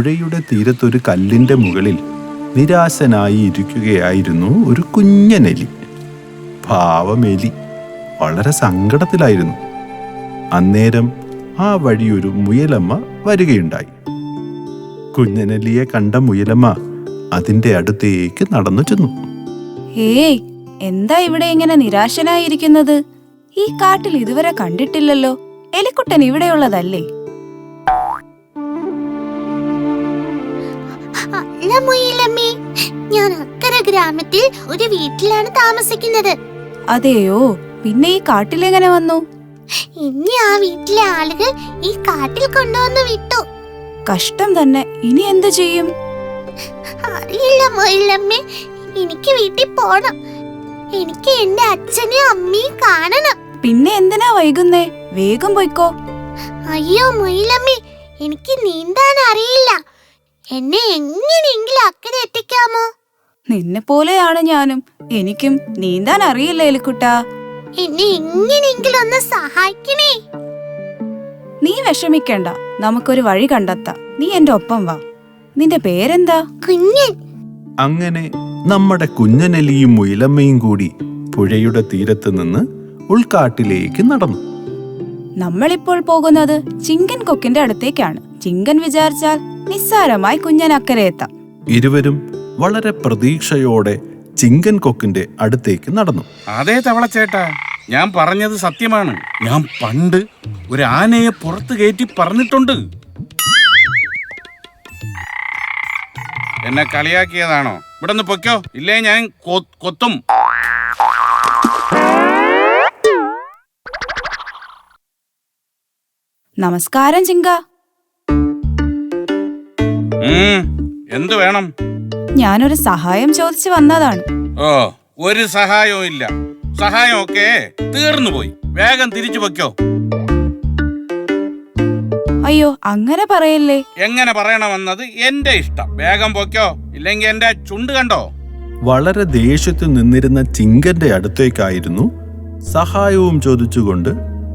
പുഴയുടെ തീരത്തൊരു കല്ലിന്റെ മുകളിൽ നിരാശനായി ഇരിക്കുകയായിരുന്നു ഒരു കുഞ്ഞനെലി. പാവമെലി. വളരെ സങ്കടത്തിലായിരുന്നു. അന്നേരം ആ വഴി ഒരു മുയലമ്മ വരികയുണ്ടായി. കുഞ്ഞനെലിയെ കണ്ട മുയലമ്മ അതിന്റെ അടുത്തേക്ക് നടന്നു ചെന്നു. ഏയ് എന്താ ഇവിടെ ഇങ്ങനെ നിരാശനായിരിക്കുന്നത്? ഈ കാട്ടിൽ ഇതുവരെ കണ്ടിട്ടില്ലല്ലോ. എലിക്കുട്ടൻ ഇവിടെയുള്ളതല്ലേ? ഗ്രാമത്തിൽ ഒരു വീട്ടിലാണ് താമസിക്കുന്നത്. അതെയോ? പിന്നെ ഈ കാട്ടിലെങ്ങനെ വന്നു? ഇനി ആ വീട്ടിലെ ആളുകൾ ഈ കാട്ടിൽ കൊണ്ടുവന്ന് വിട്ടു. കഷ്ടം തന്നെ. ഇനി എന്ത് ചെയ്യും? അറിയില്ല മൊയിലമ്മേ. എനിക്ക് വീട്ടിൽ പോണം. എനിക്ക് എന്റെ അച്ഛനെയും അമ്മയും കാണണം. പിന്നെ എന്തിനാ വൈകുന്നേ? വേഗം പോയിക്കോ. അയ്യോ മൊയിലമ്മേ എനിക്ക് നീന്താൻ അറിയില്ല. എന്നെ എങ്ങനെയെങ്കിലും അക്കരെ എത്തിക്കാമോ? നിന്നെ പോലെയാണ് ഞാനും. എനിക്കും നീന്താൻ അറിയില്ല എലിക്കുട്ട? എന്നെ എങ്ങനെയെങ്കിലും ഒന്ന് സഹായിക്കണേ. നീ വിഷമിക്കണ്ട. നമുക്കൊരു വഴി കണ്ടെത്താം. നീ എന്റെ ഒപ്പം വാ. നിന്റെ പേരെന്താ? കുഞ്ഞൻ. അങ്ങനെ നമ്മുടെ കുഞ്ഞനലിയും മുയിലമ്മയും കൂടി പുഴയുടെ തീരത്ത് നിന്ന് ഉൾക്കാട്ടിലേക്ക് നടന്നു. നമ്മളിപ്പോൾ പോകുന്നത് ചിങ്കൻ കൊക്കിന്റെ അടുത്തേക്കാണ്. ചിങ്കൻ വിചാരിച്ചാൽ നിസ്സാരമായി കുഞ്ഞൻ അക്കരെ എത്താം. ഇരുവരും വളരെ പ്രതീക്ഷയോടെ ചിങ്കൻ കൊക്കിന്റെ അടുത്തേക്ക് നടന്നു. അതേ തവള തവളച്ചേട്ടാ ഞാൻ പറഞ്ഞത് സത്യമാണ്. ഞാൻ പണ്ട് ഒരു ആനയെ പുറത്ത് കയറ്റി പറഞ്ഞിട്ടുണ്ട്. എന്നെ കളിയാക്കിയതാണോ? ഇവിടെ നിന്ന് പൊയ്ക്കോ. ഇല്ലേ ഞാൻ കൊത്തും. നമസ്കാരം ചിങ്ക. എന്ത് വേണം? ഞാനൊരു സഹായം ചോദിച്ചു വന്നതാണ്. ഓ ഒരു സഹായവും ഇല്ല. സഹായമൊക്കെ തീർന്നു പോയി. വേഗം തിരിച്ചു വെക്കോ അയ്യോ അങ്ങനെ പറയല്ലേ? എങ്ങനെ പറയണമെന്നത് എന്റെ ഇഷ്ടം. വേഗം പോക്കോ ഇല്ലെങ്കിൽ എന്റെ ചുണ്ട് കണ്ടോ? വളരെ ദേഷ്യത്തിൽ നിന്നിരുന്ന ചിങ്കന്റെ അടുത്തേക്കായിരുന്നു സഹായവും ചോദിച്ചുകൊണ്ട്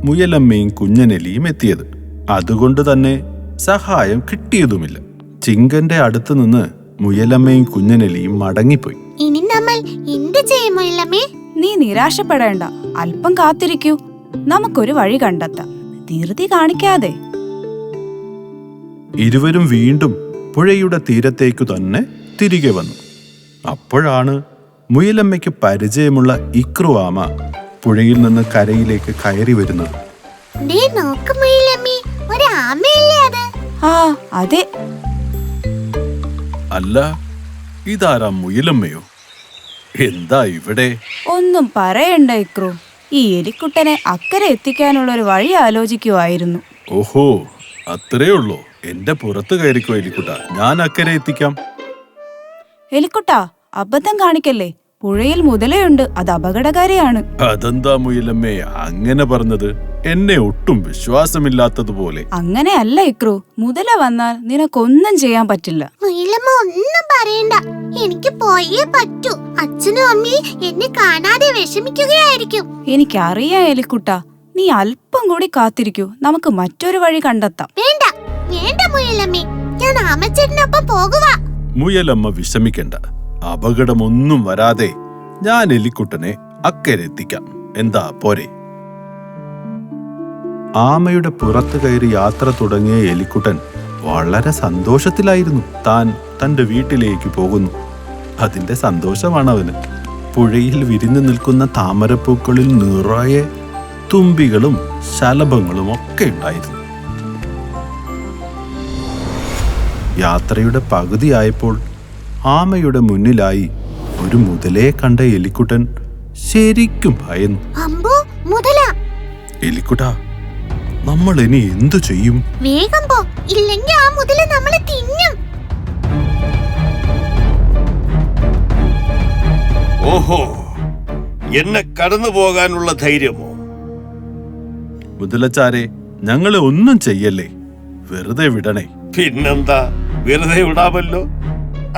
മുയലമ്മയും കുഞ്ഞനെലിയും എത്തിയത്. അതുകൊണ്ട് തന്നെ സഹായം കിട്ടിയതുമില്ല. ചിങ്കന്റെ അടുത്ത് നിന്ന് മുയലമ്മയും കുഞ്ഞനലിയും മടങ്ങിപ്പോയി. ഇനി നമ്മൾ എന്ത് ചെയ്യും മുയലമ്മേ? നീ നിരാശപ്പെടേണ്ട. അല്പം കാത്തിരിക്കൂ. നമുക്കൊരു വഴി കണ്ടെത്താം. ധീർതി കാണിക്കാതെ. ഇരുവരും വീണ്ടും പുഴയുടെ തീരത്തേക്കു തന്നെ തിരികെ വന്നു. അപ്പോഴാണ് മുയലമ്മയ്ക്ക് പരിചയമുള്ള ഇക്രുവാമ പുഴയിൽ നിന്ന് കരയിലേക്ക് കയറി വരുന്നത്. ദേ നോക്ക് മുയിലമ്മേ ഒരു ആമയല്ലേ ആ അതെ. അല്ല ഇതാരാ മുയിലമ്മയോ? എന്താ ഇവിടെ? ഒന്നും പറയണ്ട ഇക്രു. ഈ എലിക്കുട്ടനെ അക്കരെ എത്തിക്കാനുള്ള ഒരു വഴി ആലോചിക്കുമായിരുന്നു ഓഹോ അത്രേ ഉള്ളൂ. എന്റെ പുറത്ത് കയറിക്കോ എലിക്കുട്ട. ഞാൻ അക്കരെ എത്തിക്കാം. എലിക്കുട്ട അബദ്ധം കാണിക്കല്ലേ? പുഴയിൽ മുതലയുണ്ട്. അത് അപകടകാരിയാണ്. അതെന്താ മുയിലമ്മേ അങ്ങനെ പറഞ്ഞത്? എന്നെ ഒട്ടും വിശ്വാസമില്ലാത്തതുപോലെ. അങ്ങനെയല്ല ഇക്രു. മുതല വന്നാൽ നിനക്കൊന്നും ചെയ്യാൻ പറ്റില്ല. മുയിലമ്മ ഒന്നും പറയണ്ട. എനിക്ക് പോയേ പറ്റൂ. അച്ഛനും അമ്മയും എന്നെ കാണാതെ വിഷമിക്കുകയായിരിക്കും. എനിക്കറിയാം എലിക്കുട്ട. നീ അല്പം കൂടി കാത്തിരിക്കൂ. നമുക്ക് മറ്റൊരു വഴി കണ്ടെത്താം. വേണ്ട. വേണ്ട മുയലമ്മേ. ഞാൻ ആമച്ചേട്ടനൊപ്പം പോകുക മുയലമ്മ വിഷമിക്കണ്ട. അപകടമൊന്നും വരാതെ ഞാൻ എലിക്കുട്ടനെ അക്കരെത്തിക്കാം എന്താ പോരെ? ആമയുടെ പുറത്തു കയറി യാത്ര തുടങ്ങിയ എലിക്കുട്ടൻ വളരെ സന്തോഷത്തിലായിരുന്നു. താൻ തന്റെ വീട്ടിലേക്ക് പോകുന്നു. അതിന്റെ സന്തോഷമാണ് അവന് പുഴയിൽ വിരിഞ്ഞു നിൽക്കുന്ന താമരപ്പൂക്കളിൽ നിറയെ തുമ്പികളും ശലഭങ്ങളും ഒക്കെ ഉണ്ടായിരുന്നു. യാത്രയുടെ പകുതിയായപ്പോൾ ആമയുടെ മുന്നിലായി ഒരു മുതലയെ കണ്ട എലിക്കുട്ടൻ ശരിക്കും ഭയന്നു. എലിക്കുട്ടാ നമ്മൾ ഇനി എന്തു ചെയ്യും? വേഗം പോ. ഇല്ലെങ്കിൽ ആ മുതല നമ്മളെ തിന്നും. ഓഹോ എന്നെ കടന്നു പോകാനുള്ള ധൈര്യമോ? മുതലച്ചാരെ ഞങ്ങളെ ഒന്നും ചെയ്യല്ലേ? വെറുതെ വിടണേ. പിന്നെന്താ? വെറുതെ വിടാമല്ലോ?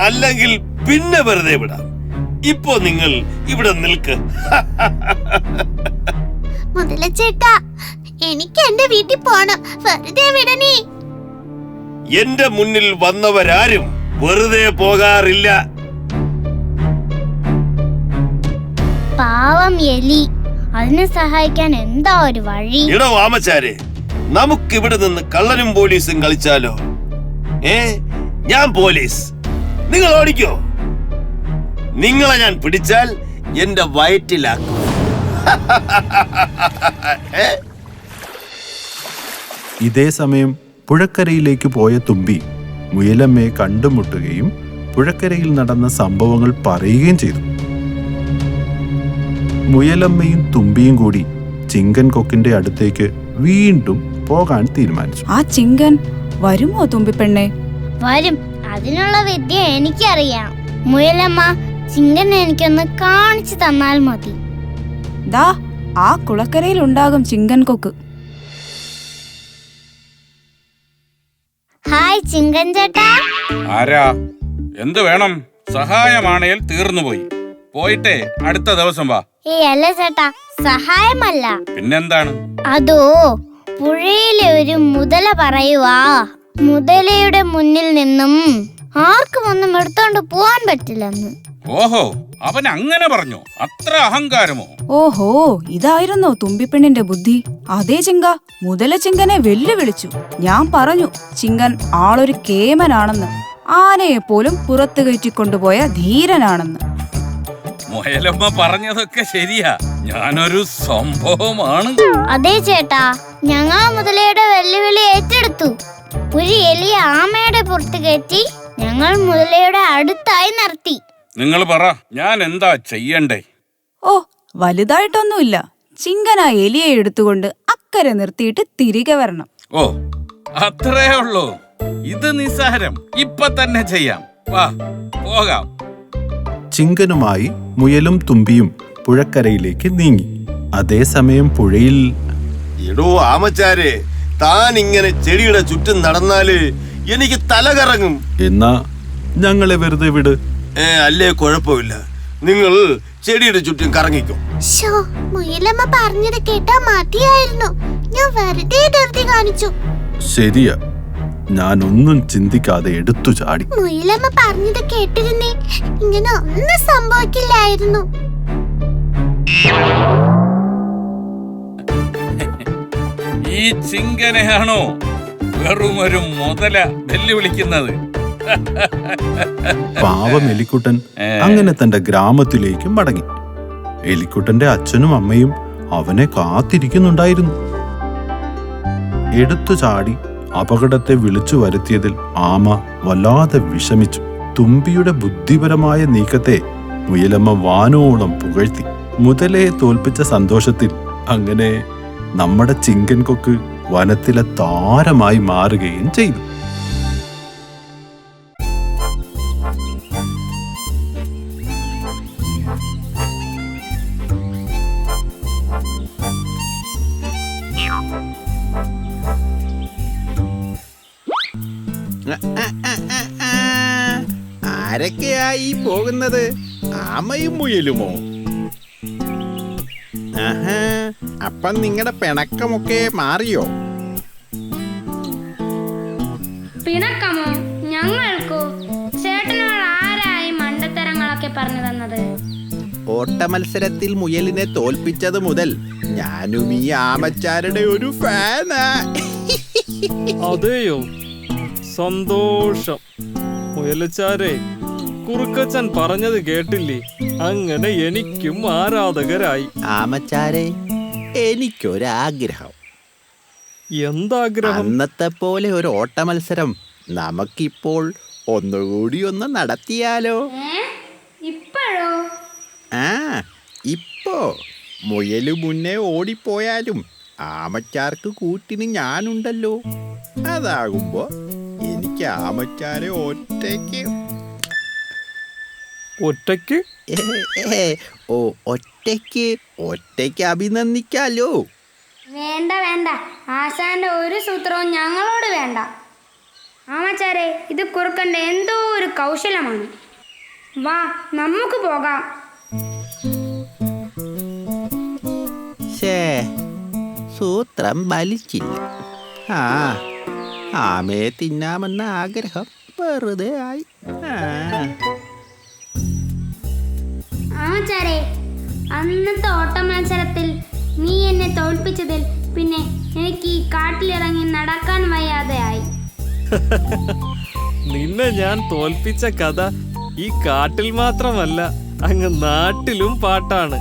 അല്ലെങ്കിൽ പിന്നെ വെറുതെ വിടാം. ഇപ്പോ നിങ്ങൾ ഇവിടെ നിൽക്ക്. മുതല ചേട്ടാ എനിക്ക് എന്റെ വീട്ടിൽ പോണം വെറുതെ വിടണേ എന്റെ മുന്നിൽ വന്നവരാരും വെറുതെ പോകാറില്ല പാവം എലി അതിനെ സഹായിക്കാൻ എന്താ ഒരു വഴി ഇടോ വാമച്ചാരെ നമുക്ക് ഇവിടെ നിന്ന് കള്ളനും പോലീസും കളിച്ചാലോ ഏ ഞാൻ പോലീസ് നിങ്ങൾ ഓടിക്കോ നിങ്ങളെ ഞാൻ പിടിച്ചാൽ എന്റെ വയറ്റിലാക്കും ഇതേ സമയം പുഴക്കരയിലേക്ക് പോയ തുമ്പി മുയലമ്മയെ കണ്ടുമുട്ടുകയും പുഴക്കരയിൽ നടന്ന സംഭവങ്ങൾ പറയുകയും ചെയ്തു. മുയലമ്മയും തുമ്പിയും കൂടി ചിങ്കൻ കൊക്കിന്റെ അടുത്തേക്ക് വീണ്ടും പോകാൻ തീരുമാനിച്ചു. ആ ചിങ്കൻ വരുമോ തുമ്പി പെണ്ണെ വരും. അതിനുള്ള വിദ്യ എനിക്കറിയാം. മുയലമ്മ ചിങ്കൻ എനിക്കൊന്ന് കാണിച്ചു തന്നാൽ മതി. ദാ ആ കുളക്കരയിൽ ഉണ്ടാകും ചിങ്കൻ കൊക്ക്. ഹായ് ചിങ്കൻ ചേട്ടാ. ആരാ? എന്ത് വേണം? സഹായമാണേൽ തീർന്നുപോയി പോയിട്ടേ അടുത്ത ദിവസം വാ. ഏ അല്ല ചേട്ടാ സഹായമല്ല. പിന്നെന്താണ്? അതോ പുഴയിലെ ഒരു മുതല പറയുവാ. മുതലയുടെ മുന്നിൽ നിന്നും ആർക്കും ഒന്നും എടുത്തോണ്ട് പോവാൻ പറ്റില്ലെന്ന്. ഓഹോ അവൻ അങ്ങനെ പറഞ്ഞു. അത്ര അഹങ്കാരമോ? ഓഹോ ഇതായിരുന്നോ തുമ്പിപ്പെണ്ണിന്റെ ബുദ്ധി. അതേ ചിങ്ക മുതല ചിങ്കനെ വെല്ലുവിളിച്ചു. ഞാൻ പറഞ്ഞു ചിങ്കൻ ആളൊരു കേമനാണെന്ന്. ആനയെ പോലും പുറത്തു കയറ്റിക്കൊണ്ടുപോയ ധീരനാണെന്ന്. മുയലമ്മ പറഞ്ഞതൊക്കെ ശരിയാ. ഞാനൊരു സംഭവമാണ്. അതെ ചേട്ടാ ഞങ്ങൾ മുതലയുടെ വെല്ലുവിളി ഏറ്റെടുത്തു. ഒരു എലിയ ആമയുടെ പുറത്തു കയറ്റി ഞങ്ങൾ മുതലയുടെ അടുത്തായി നിർത്തി. നിങ്ങൾ പറ ഞാൻ എന്താ ചെയ്യണ്ടേ? ഓ വലുതായിട്ടൊന്നുമില്ല. ചിങ്കന എലിയെ എടുത്തുകൊണ്ട് അക്കരെ നിർത്തിയിട്ട് തിരികെ വരണം. ഓ അത്രേ ഉള്ളൂ. ഇത് നിസ്സാരം. ഇപ്പൊ തന്നെ ചെയ്യാം. വാ പോകാം. ചിങ്കനുമായി മുയലും തുമ്പിയും പുഴക്കരയിലേക്ക് നീങ്ങി. അതേസമയം പുഴയിൽ എടോ ആമച്ചാരെ താൻ ഇങ്ങനെ ചെടിയുടെ ചുറ്റും നടന്നാൽ എനിക്ക് തലകറങ്ങും. എന്നാ ഞങ്ങളെ വെറുതെ വിട്. അല്ലേ കുഴപ്പമില്ല. നിങ്ങൾ ചെടിയുടെ ചുറ്റും കറങ്ങിക്കോ. ഷോ മുയലമ്മ പറഞ്ഞത് കേട്ടാ മതിയായിരുന്നു. ഞാൻ വെറുതെ ധൃതി കാണിച്ചു. ശരിയാ. ഒന്നും ചിന്തിക്കാതെ എടുത്തു ചാടി. മുയലമ്മ പറഞ്ഞത് കേട്ടിരുന്നേ ഇങ്ങനെ ഒന്നും സംഭവിക്കില്ലായിരുന്നു. ഈ ചിങ്കനെയാണോ വെറുമൊരു മുതല വെല്ലുവിളിക്കുന്നത്? പാവം എലിക്കുട്ടൻ അങ്ങനെ തന്റെ ഗ്രാമത്തിലേക്കും മടങ്ങി. എലിക്കുട്ടന്റെ അച്ഛനും അമ്മയും അവനെ കാത്തിരിക്കുന്നുണ്ടായിരുന്നു. എടുത്തു ചാടി അപകടത്തെ വിളിച്ചു വരുത്തിയതിൽ ആമ വല്ലാതെ വിഷമിച്ചു. തുമ്പിയുടെ ബുദ്ധിപരമായ നീക്കത്തെ മുയലമ്മ വാനോളം പുകഴ്ത്തി. മുതലയെ തോൽപ്പിച്ച സന്തോഷത്തിൽ അങ്ങനെ നമ്മുടെ ചിങ്കൻ കൊക്ക് വനത്തിലെ താരമായി മാറുകയും ചെയ്തു. ആരൊക്കെയായി പോകുന്നത്? ആമയും മുയലുമോ? ആഹാ അപ്പം നിങ്ങളുടെ പിണക്കമൊക്കെ മാറിയോ? പിണക്കമോ? ഞങ്ങൾക്കോ? ചേട്ടനോട് ആരായി മണ്ടത്തരങ്ങളൊക്കെ പറഞ്ഞു തന്നത്? ഓട്ട മത്സരത്തിൽ മുയലിനെ തോൽപ്പിച്ചത് മുതൽ ഞാനും ഈ ആമച്ചാരുടെ ഒരു ഫാനാ. അതെയോ? സന്തോഷം. മുയലച്ചാരെ കുറുക്കച്ചൻ പറഞ്ഞത് കേട്ടില്ലേ? അങ്ങനെ എനിക്കും ആരാധകരായി. ആമച്ചാരെ എനിക്കൊരാഗ്രഹം. എന്താഗ്രഹം? അന്നത്തെ പോലെ ഒരു ഓട്ട മത്സരം നമുക്കിപ്പോൾ ഒന്നുകൂടി ഒന്ന് നടത്തിയാലോ? ഇപ്പോഴോ? ആ ഇപ്പോ. മുയൽ മുന്നേ ഓടിപ്പോയാലും ആമച്ചാർക്ക് കൂട്ടിന് ഞാനുണ്ടല്ലോ. അതാകുമ്പോ എനിക്ക് ആമച്ചാരെ ഒറ്റയ്ക്ക് ഒറ്റയ്ക്ക്? ഓ ഒറ്റയ്ക്ക് ഒറ്റയ്ക്ക് അഭിനന്ദിക്കാലോ? വേണ്ട വേണ്ട. ആശാന്റെ ഒരു സൂത്രവും ഞങ്ങളോട് വേണ്ട. ആമച്ചാരെ ഇത് കുറുക്കന്റെ എന്തോ ഒരു കൗശലമാണ്. വാ നമുക്ക് പോകാം. സൂത്രം ബലിച്ചില്ല ആ ആമയെ തിന്നാമെന്ന ആഗ്രഹം വെറുതെ ആയി. ആ. ആമച്ചാരെ അന്നത്തെ ഓട്ട മത്സരത്തിൽ നീ എന്നെ തോൽപ്പിച്ചതിൽ പിന്നെ എനിക്ക് ഈ കാട്ടിലിറങ്ങി നടക്കാൻ വയ്യാതെയായി. നിന്നെ ഞാൻ തോൽപ്പിച്ച കഥ ഈ കാട്ടിൽ മാത്രമല്ല അങ്ങ് നാട്ടിലും പാട്ടാണ്.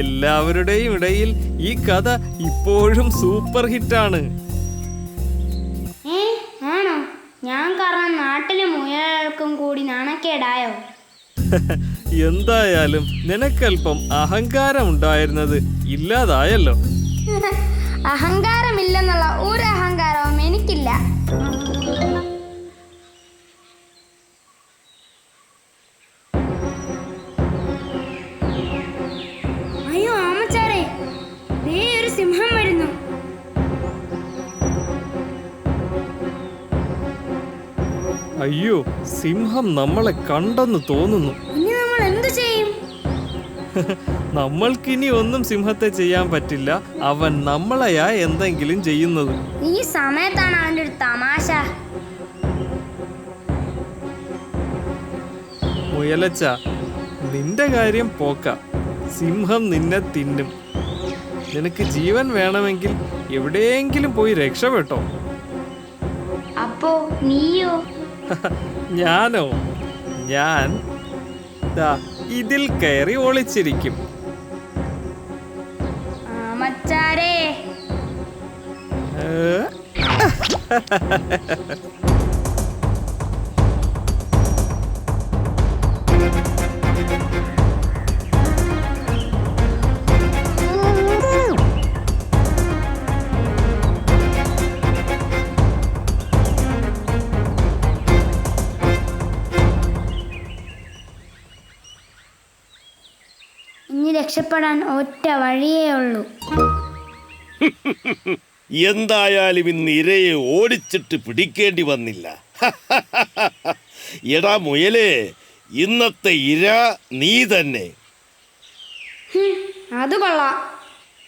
എല്ലാവരുടെയും ഇടയിൽ ഈ കഥ ഇപ്പോഴും സൂപ്പർ ഹിറ്റാണ്. ഏ ആണോ? ഞാൻ കാരണം നാട്ടിലെ മുയലുകൾക്കും കൂടി നാണക്കേടായോ? എന്തായാലും നിനക്കല്പം അഹങ്കാരം ഉണ്ടായിരുന്നത് ഇല്ലാതായല്ലോ. അഹങ്കാരമില്ലെന്നുള്ള ഒരു അഹങ്കാരവും അയ്യോ സിംഹം നമ്മളെ കണ്ടെന്ന് തോന്നുന്നു. ഇനി നമ്മൾ എന്തു ചെയ്യും? നമ്മൾക്കിനി ഒന്നും സിംഹത്തെ ചെയ്യാൻ പറ്റില്ല. അവൻ നമ്മളെയാ എന്തെങ്കിലും ചെയ്യുന്നത്. ഈ സമയത്താണ് അവന്റെ ഒരു തമാശ. മുയലച്ച നിന്റെ കാര്യം പോക്ക. സിംഹം നിന്നെ തിന്നും. നിനക്ക് ജീവൻ വേണമെങ്കിൽ എവിടെയെങ്കിലും പോയി രക്ഷപ്പെട്ടോ. അപ്പോ നീയോ? ഞാനോ? ഞാൻ? ദാ ഇതിൽ കയറി ഒളിച്ചിരിക്കും. മച്ചാരേ. ഏ? ഇനി രക്ഷപ്പെടാൻ ഒറ്റ വഴിയേ ഉള്ളൂ. എന്തായാലും ഇന്ന് ഇരയെ ഓടിച്ചിട്ട് പിടിക്കേണ്ടി വന്നില്ല. എടാ മുയലേ ഇന്നത്തെ ഇര നീ തന്നെ. അത് കൊള്ളാം.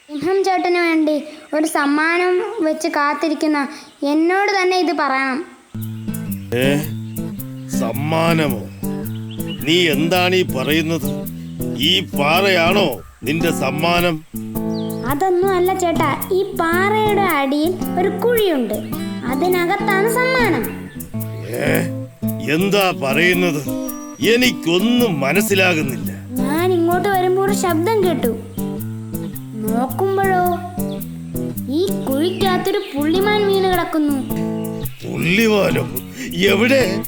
സിംഹം ചേട്ടന് വേണ്ടി ഒരു സമ്മാനം വെച്ച് കാത്തിരിക്കുന്ന എന്നോട് തന്നെ ഇത് പറയണം. സമ്മാനമോ? നീ എന്താണ് ഈ പറയുന്നത്? ഈ പാറയാണോ നിന്റെ സമ്മാനം? അതൊന്നും അല്ല ചേട്ടാ. ഈ പാറയുടെ അടിയിൽ ഒരു കുഴിയുണ്ട്. അതിനകത്താണ് സമ്മാനം. ഏ എന്താ പറയുന്നത്? എനിക്കൊന്നും മനസ്സിലാകുന്നില്ല. ഞാൻ ഇങ്ങോട്ട് വരുമ്പോൾ ഒരു ശബ്ദം കേട്ടു. നോക്കുമ്പോഴോ ഈ കുഴിക്കകത്തൊരു പുള്ളിമാൻ വീണ് കിടക്കുന്നു. പുള്ളിമാനോ? എവിടെ?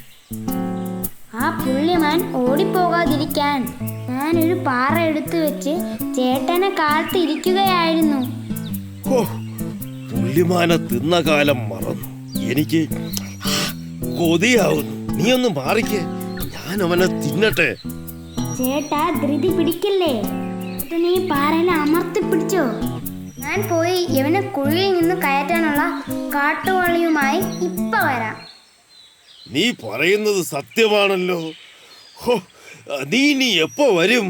ആ പുള്ളിമാൻ ഓടിപ്പോകാതിരിക്കാൻ. ഞാനൊരു പാറ എടുത്തു വെച്ച് ചേട്ടനെ കാത്തിരിക്കുകയായിരുന്നു. പുള്ളിമാന തിന്ന കാലം മറന്നു. എനിക്ക് കൊതിയാവുന്നു. നീ ഒന്ന് മാറിക്കേ. ഞാൻ അവനെ തിന്നട്ടെ. ചേട്ടാ ധൃതി പിടിക്കില്ലേ? നീ പാറനെ അമർത്തി പിടിച്ചോ? ഞാൻ പോയി ഇവനെ കുഴിയിൽ നിന്ന് കയറ്റാനുള്ള കാട്ടുവള്ളിയുമായി ഇപ്പൊ വരാം. നീ പറയുന്നത് സത്യമാണല്ലോ. ഹോ, നീ ഇനി എപ്പോ വരും?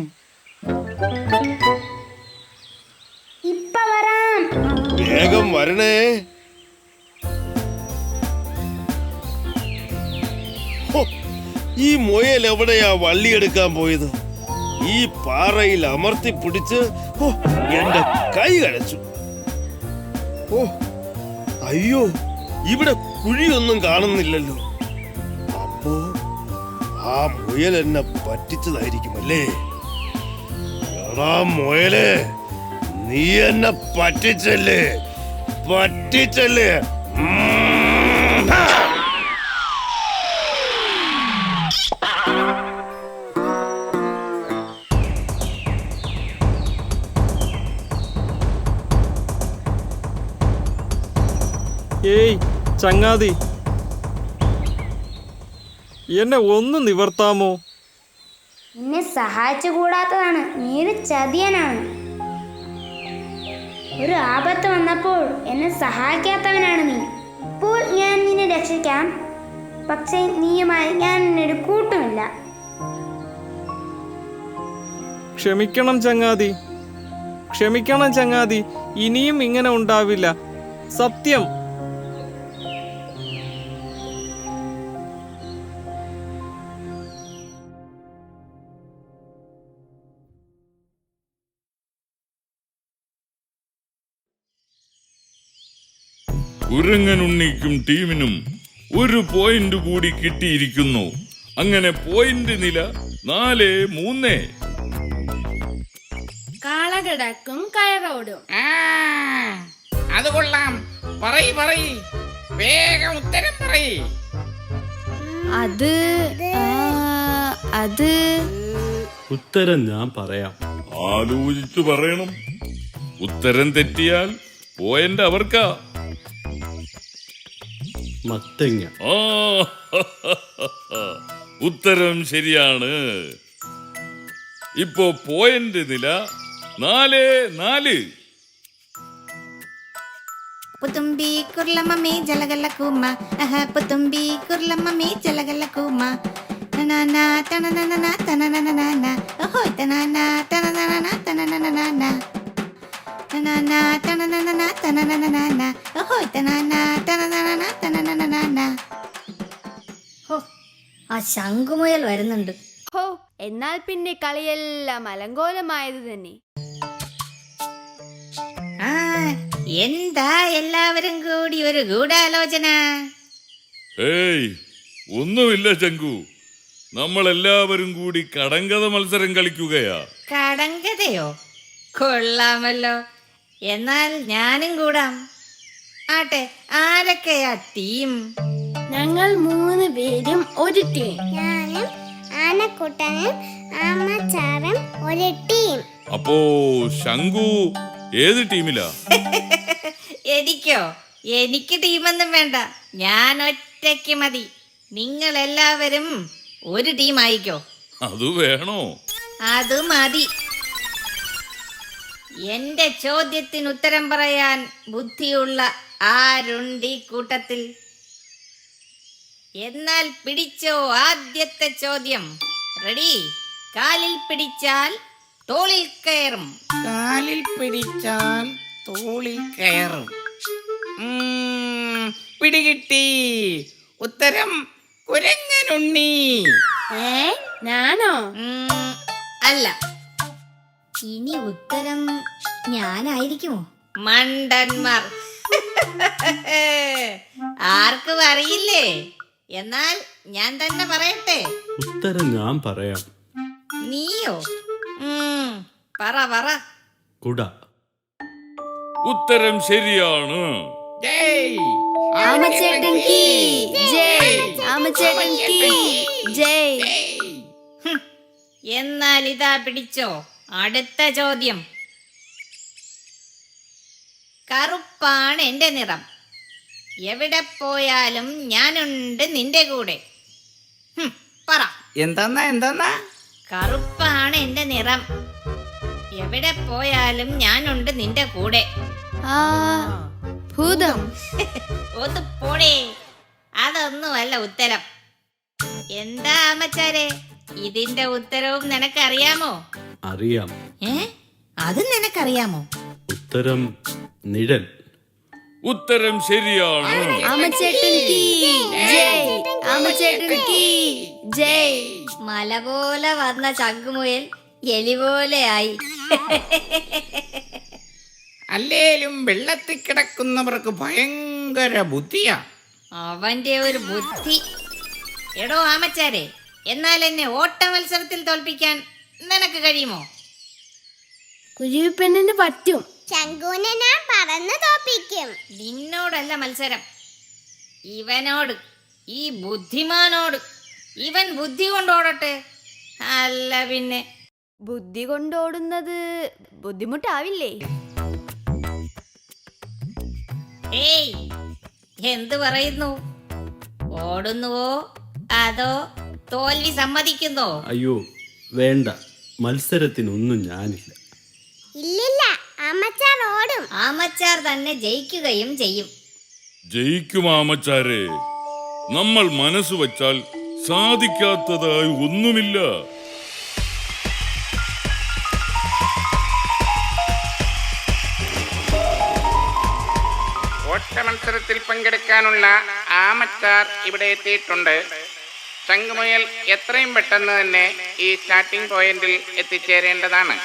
വേഗം വരണേ. ഈ മുയൽ എവിടെയാ വള്ളി എടുക്കാൻ പോയത്? ഈ പാറയിൽ അമർത്തി പിടിച്ച് എന്റെ കൈ കഴച്ചു ഓ അയ്യോ ഇവിടെ കുഴിയൊന്നും കാണുന്നില്ലല്ലോ. അപ്പോ ആ മുയൽ എന്നെ പറ്റിച്ചതായിരിക്കുമല്ലേ? എടാ മുയലേ നീ എന്നെ പറ്റിച്ചല്ലേ? പറ്റിച്ചല്ലേ? ഏയ് ചങ്ങാതി എന്നെ ഒന്ന് നിവർത്താമോ? നിന്നെ സഹായിച്ചു കൂടാത്തതാണ് നീ ഒരു ചതിയനാണ്. ഒരു ആപത്ത് വന്നപ്പോൾ എന്നെ സഹായിക്കാത്തവനാണ് നീ. ഇപ്പോൾ ഞാൻ നിന്നെ രക്ഷിക്കാം. പക്ഷേ നീയുമായി ഞാൻ നിന്നൊരു കൂട്ടുമില്ല. ക്ഷമിക്കണം ചങ്ങാതി. ക്ഷമിക്കണം ചങ്ങാതി. ഇനിയും ഇങ്ങനെ ഉണ്ടാവില്ല. സത്യം. കുരങ്ങനുണ്ണിക്കും ടീമിനും ഒരു പോയിന്റ് കൂടി കിട്ടിയിരിക്കുന്നു. അങ്ങനെ പോയിന്റ് നില നാല് മൂന്ന്. കാളകിടക്കും കയറോടും. അത് കൊള്ളാം. പറയ് പറയ്. വേഗം ഉത്തരം പറയ്. അത് അത്. ഉത്തരം ഞാൻ പറയാം. ആലോചിച്ചു പറയണം. ഉത്തരം തെറ്റിയാൽ പോയിന്റ് അവർക്കാ. മത്തങ്ങ. ഉത്തരം ശരിയാണ്. ഇപ്പോ പോയിന്റ് നില നാല് നാല്. പുതുമ്പി കുർലമ്മി ജലഗല്ല കൂമ. അഹ പുതുമ്പി കുർലമ്മി ജലഗല്ല കൂമ. തനന തനനന തനനന ഓഹോ തനന തനനന തനനന ആ ശംഖുമുയൽ വരുന്നുണ്ട്. ഹോ എന്നാൽ പിന്നെ കളിയെല്ലാം അലങ്കോലമായത് തന്നെ. ആ എന്താ എല്ലാവരും കൂടി ഒരു ഗൂഢാലോചന? ഏയ് ഒന്നുമില്ല നമ്മൾ എല്ലാവരും കൂടി കടങ്കഥ മത്സരം കളിക്കുകയാ. കടങ്കഥയോ? കൊള്ളാമല്ലോ. എന്നാൽ ഞാനും കൂടാം. ആട്ടെ ആരൊക്കെയാ ടീം? ഞങ്ങൾ മൂന്ന് പേരും ഒരു ടീം. ഞാനും ആനക്കുട്ടനും ആമച്ചാറും ഒരു ടീം. അപ്പോ ശങ്കു ഏത് ടീമിലാ? എനിക്കോ? എനിക്ക് ടീമൊന്നും വേണ്ട. ഞാൻ ഒറ്റയ്ക്ക് മതി. നിങ്ങൾ എല്ലാവരും ഒരു ടീം ആയിക്കോ അത് വേണോ? അത് മതി. എന്റെ ചോദ്യത്തിന് ഉത്തരം പറയാൻ ബുദ്ധിയുള്ള ആരുണ്ട് ഈ കൂട്ടത്തിൽ. എന്നാൽ പിടിച്ചോ ആദ്യത്തെ ചോദ്യം? റെഡി കാലിൽ പിടിച്ചാൽ തോളിൽ കയറും. കാലിൽ പിടിച്ചാൽ തോളിൽ കയറും. ഉം, പിടികിട്ടി. ഉത്തരം കുരങ്ങനുണ്ണി. ഏ ഞാനോ? അല്ല. ഇനി ഉത്തരം ഞാനായിരിക്കുമോ? മണ്ടന്മാർ. ആർക്കും അറിയില്ലേ? എന്നാൽ ഞാൻ തന്നെ പറയട്ടെ. ഉത്തരം ഞാൻ പറയാം. നീയോ? ഉം, പറ പറ. കുട. ഉത്തരം ശരിയാണ്. ജയ്. ആമച്ചേട്ടൻ കീ. ജയ്. ആമച്ചേട്ടൻ കീ. ജയ്. എന്നാൽ ഇതാ പിടിച്ചോ. അടുത്ത ചോദ്യം. കറുപ്പാണ് എന്റെ നിറം. എവിടെ പോയാലും ഞാനുണ്ട് നിന്റെ കൂടെ. ഹും, പറ. എന്താന്നാ എന്താന്നാ? കറുപ്പാണ് എന്റെ നിറം. എവിടെ പോയാലും ഞാനുണ്ട് നിന്റെ കൂടെ. ആ ഭൂതം. ഒന്ന് പോടേ അതൊന്നുമല്ല ഉത്തരം. എന്താ അമ്മച്ചാരെ? ഇതിന്റെ ഉത്തരവും നിനക്കറിയാമോ? അറിയാം. ഏ? അതും നിനക്കറിയാമോ? ഉത്തരം നിഴൽ. ഉത്തരം ശരിയാണ്. ആമച്ചേട്ടൻ കീ. ജയ്. ആമച്ചേട്ടൻ കീ. ജയ്. മല പോലെ വന്ന ചങ്കുമുയൽ എലി പോലെ ആയി. അല്ലേലും വെള്ളത്തിൽ കിടക്കുന്നവർക്ക് ഭയങ്കര ബുദ്ധിയാ. അവന്റെ ഒരു ബുദ്ധി. എടോ ആമച്ചാരെ എന്നാൽ എന്നെ ഓട്ട മത്സരത്തിൽ തോൽപ്പിക്കാൻ നിനക്ക് കഴിയുമോ? കുരുവിപ്പെണ്ണിന് പറ്റും. ശങ്കുവിനെ ഞാൻ പറന്ന് തോപ്പിക്കും. നിന്നോടല്ല മത്സരം. ഇവനോട് ഈ ബുദ്ധിമാനോട് ഇവൻ ബുദ്ധി കൊണ്ടോടട്ടെ? അല്ല പിന്നെ. ബുദ്ധി കൊണ്ടോടുന്നത് ബുദ്ധിമുട്ടാവില്ലേ? ഏയ് എന്ത് പറയുന്നു? ഓടുന്നുവോ? അതോ തോൽവി സമ്മതിക്കുന്നോ? അയ്യോ വേണ്ട. മത്സരത്തിനൊന്നും ഞാനില്ല. ഇല്ലില്ല അമ്മച്ചാർ ഓടും. ആമച്ചാർ തന്നെ ജയിക്കുകയും ചെയ്യും. ജയിക്കും ആമച്ചാരെ. നമ്മൾ മനസ്സ് വച്ചാൽ സാധിക്കാത്തതായി ഒന്നുമില്ല. ഓട്ട മത്സരത്തിൽ പങ്കെടുക്കാനുള്ള ആമച്ചാർ ഇവിടെ എത്തിയിട്ടുണ്ട്. ശംഖുമുയൽ എത്രയും പെട്ടെന്ന് തന്നെ ഈ സ്റ്റാർട്ടിംഗ് പോയിന്റിൽ എത്തിച്ചേരേണ്ടതാണ്.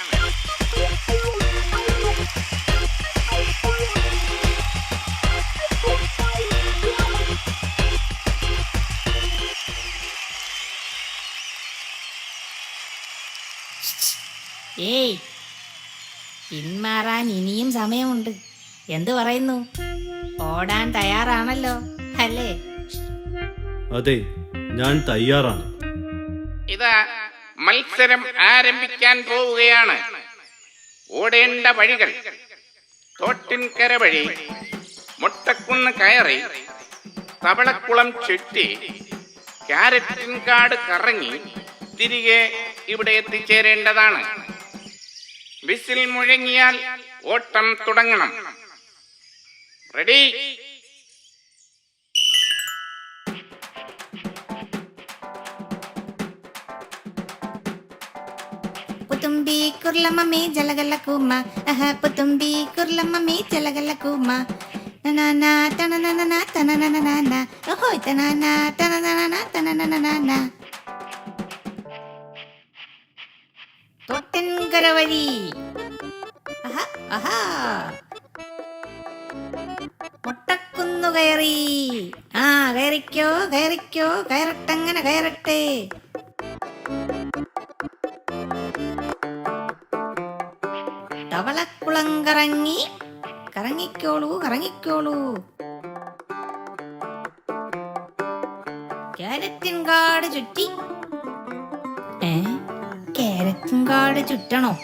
ഏയ് പിന്മാറാൻ ഇനിയും സമയമുണ്ട്. എന്തു പറയുന്നു? ഓടാൻ തയ്യാറാണല്ലോ അല്ലേ? അതെ ഞാൻ തയ്യാറാണ്. ഇതാ മത്സരം ആരംഭിക്കാൻ പോവുകയാണ്. ഓടേണ്ട വഴികൾ. തോട്ടിൻകര വഴി മുട്ടക്കുന്ന് കയറി തവളക്കുളം ചുറ്റി ക്യാരറ്റിൻ കാട് കറങ്ങി തിരികെ ഇവിടെ എത്തിച്ചേരേണ്ടതാണ്. വിസിൽ മുഴങ്ങിയാൽ ഓട്ടം തുടങ്ങണം. റെഡി? പുത്തുമ്പി കുർലമ്മേ ജലകല്ല കൂമ. അഹ പുത്തുമ്പി കുർലമ്മ ജലകല്ല കൂമ. നനാന മുട്ടക്കുന്നു കയറി. ആ കയറിക്കോ കയറിക്കോ കയറട്ടങ്ങനെ കയറട്ടെ. തവളക്കുളം കറങ്ങി. കറങ്ങിക്കോളൂ കറങ്ങിക്കോളൂ. ക്യാരറ്റിൻ കാട് ചുറ്റി. ഏ? ക്യാരറ്റിൻ കാട് ചുറ്റണോ?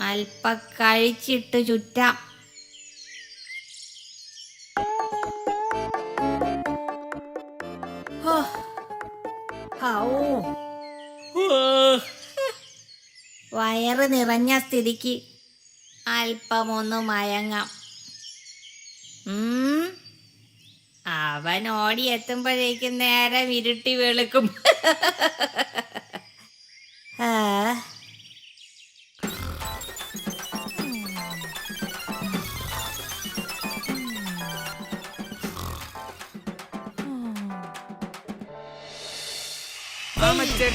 അല്പ കഴിച്ചിട്ട് ചുറ്റാം. സ്ഥിതിക്ക് അല്പമൊന്ന് മയങ്ങാം. അവൻ ഓടി എത്തുമ്പോഴേക്കും നേരം ഇരുട്ടി വെളുക്കും. ആ.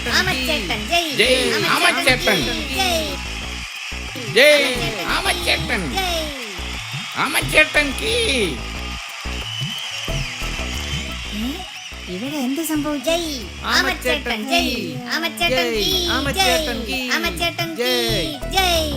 ആമച്ചേട്ടൻ ജയ്. ജയ്. ആമച്ചേട്ടൻ ജയ്. ജയ് ആമച്ചേട്ടൻ ജയ് ആമച്ചേട്ടൻ കീ ഇവിടെ എന്ത് സംഭവിച്ചു ജയ് ആമച്ചേട്ടൻ ജയ് ആമച്ചേട്ടൻ ജയ്, കീ ആമച്ചേട്ടൻ ജയ് കീ, ആമച്ചേട്ടൻ കീ ജയ്. ജയ്